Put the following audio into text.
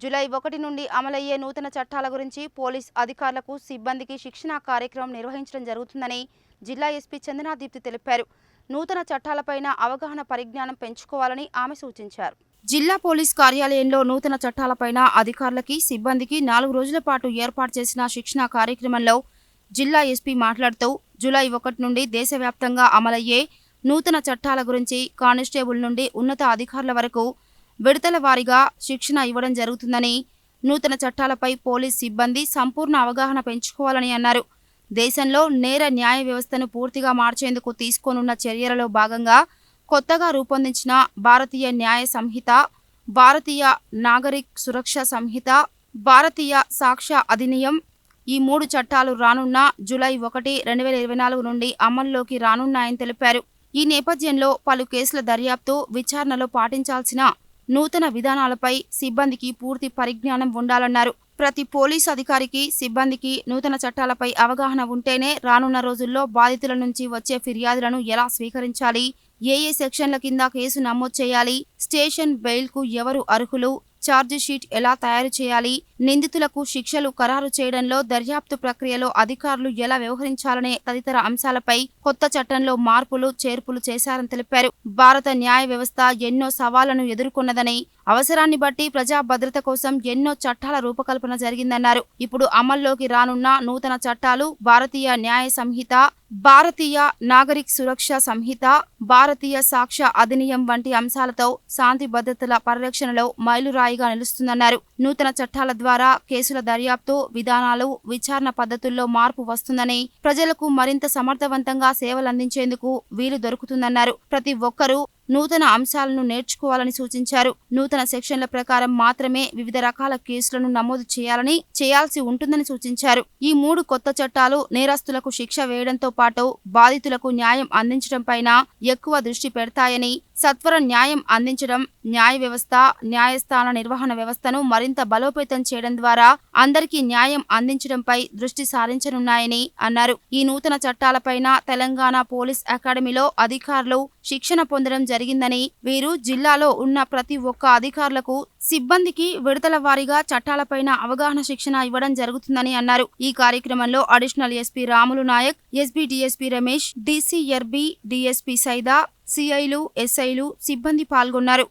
July ఒకటి నుండి అమలయ్యే నూతన చట్టాల గురించి పోలీస్ అధికారులకు సిబ్బందికి శిక్షణా కార్యక్రమం నిర్వహించడం జరుగుతుందని జిల్లా ఎస్పీ చందనాదీప్తి తెలిపారు. నూతన చట్టాలపైన అవగాహన పరిజ్ఞానం పెంచుకోవాలని ఆమె సూచించారు. జిల్లా పోలీస్ కార్యాలయంలో నూతన చట్టాలపైన అధికారులకి సిబ్బందికి నాలుగు రోజుల పాటు ఏర్పాటు చేసిన శిక్షణా కార్యక్రమంలో జిల్లా ఎస్పీ మాట్లాడుతూ జూలై ఒకటి నుండి దేశవ్యాప్తంగా అమలయ్యే నూతన చట్టాల గురించి కానిస్టేబుల్ నుండి ఉన్నత అధికారుల వరకు విడతల వారీగా శిక్షణ ఇవ్వడం జరుగుతుందని నూతన చట్టాలపై పోలీస్ సిబ్బంది సంపూర్ణ అవగాహన పెంచుకోవాలని అన్నారు. దేశంలో నేర న్యాయ వ్యవస్థను పూర్తిగా మార్చేందుకు తీసుకోనున్న చర్యలలో భాగంగా కొత్తగా రూపొందించిన భారతీయ న్యాయ సంహిత భారతీయ నాగరిక్ సురక్ష సంహిత భారతీయ సాక్ష్య అధినియం ఈ మూడు చట్టాలు రానున్న జూలై ఒకటి రెండు వేల ఇరవై నాలుగు నుండి అమల్లోకి రానున్నాయని తెలిపారు. ఈ నేపథ్యంలో పలు కేసుల దర్యాప్తు విచారణలో పాటించాల్సిన నూతన విధానాలపై సిబ్బందికి పూర్తి పరిజ్ఞానం ఉండాలన్నారు. ప్రతి పోలీస్ అధికారికి సిబ్బందికి నూతన చట్టాలపై అవగాహన ఉంటేనే రానున్న రోజుల్లో బాధితుల నుంచి వచ్చే ఫిర్యాదులను ఎలా స్వీకరించాలి? ఏ ఏ సెక్షన్ల కింద కేసు నమోదు చేయాలి? స్టేషన్ బెయిల్కు ఎవరు అర్హులు? ఛార్జ్ షీట్ ఎలా తయారు చేయాలి? నిందితులకు శిక్షలు ఖరారు చేయడంలో దర్యాప్తు ప్రక్రియలో అధికారులు ఎలా వ్యవహరించాలనే తదితర అంశాలపై కొత్త చట్టంలో మార్పులు చేర్పులు చేశారని తెలిపారు. భారత న్యాయ వ్యవస్థ ఎన్నో సవాళ్ళను ఎదుర్కొన్నదని అవసరాన్ని బట్టి ప్రజా భద్రత కోసం ఎన్నో చట్టాల రూపకల్పన జరిగిందన్నారు. ఇప్పుడు అమల్లోకి రానున్న నూతన చట్టాలు భారతీయ న్యాయ సంహిత భారతీయ నాగరిక్ సురక్ష సంహిత భారతీయ సాక్ష్య అధినియం వంటి అంశాలతో శాంతి భద్రతల పరిరక్షణలో మైలురాయిగా నిలుస్తుందన్నారు. నూతన చట్టాల ద్వారా ద్వారా కేసుల దర్యాప్తు విధానాలు విచారణ పద్ధతుల్లో మార్పు వస్తుందని ప్రజలకు మరింత సమర్థవంతంగా సేవలందించేందుకు వీలు దొరుకుతుందన్నారు. ప్రతి ఒక్కరూ నూతన అంశాలను నేర్చుకోవాలని సూచించారు. నూతన సెక్షన్ల ప్రకారం మాత్రమే వివిధ రకాల కేసులను నమోదు చేయాలని చేయాల్సి ఉంటుందని సూచించారు. ఈ మూడు కొత్త చట్టాలు నేరస్తులకు శిక్ష వేయడంతో పాటు బాధితులకు న్యాయం అందించడం పైన ఎక్కువ దృష్టి పెడతాయని సత్వర న్యాయం అందించడం న్యాయ వ్యవస్థ న్యాయస్థాన నిర్వహణ వ్యవస్థను మరింత బలోపేతం చేయడం ద్వారా అందరికీ న్యాయం అందించడంపై దృష్టి సారించనున్నాయని అన్నారు. ఈ నూతన చట్టాలపైన తెలంగాణ పోలీస్ అకాడమీలో అధికారులు శిక్షణ పొందడం జరిగిందని వీరు జిల్లాలో ఉన్న ప్రతి ఒక్క అధికారులకు సిబ్బందికి విడతల వారీగా చట్టాలపైన అవగాహన శిక్షణ ఇవ్వడం జరుగుతుందని అన్నారు. ఈ కార్యక్రమంలో additional SP Ramulu Nayak SB DSP Ramesh DCRB DSP Saida సిఐలు ఎస్ఐలు సిబ్బంది పాల్గొన్నారు.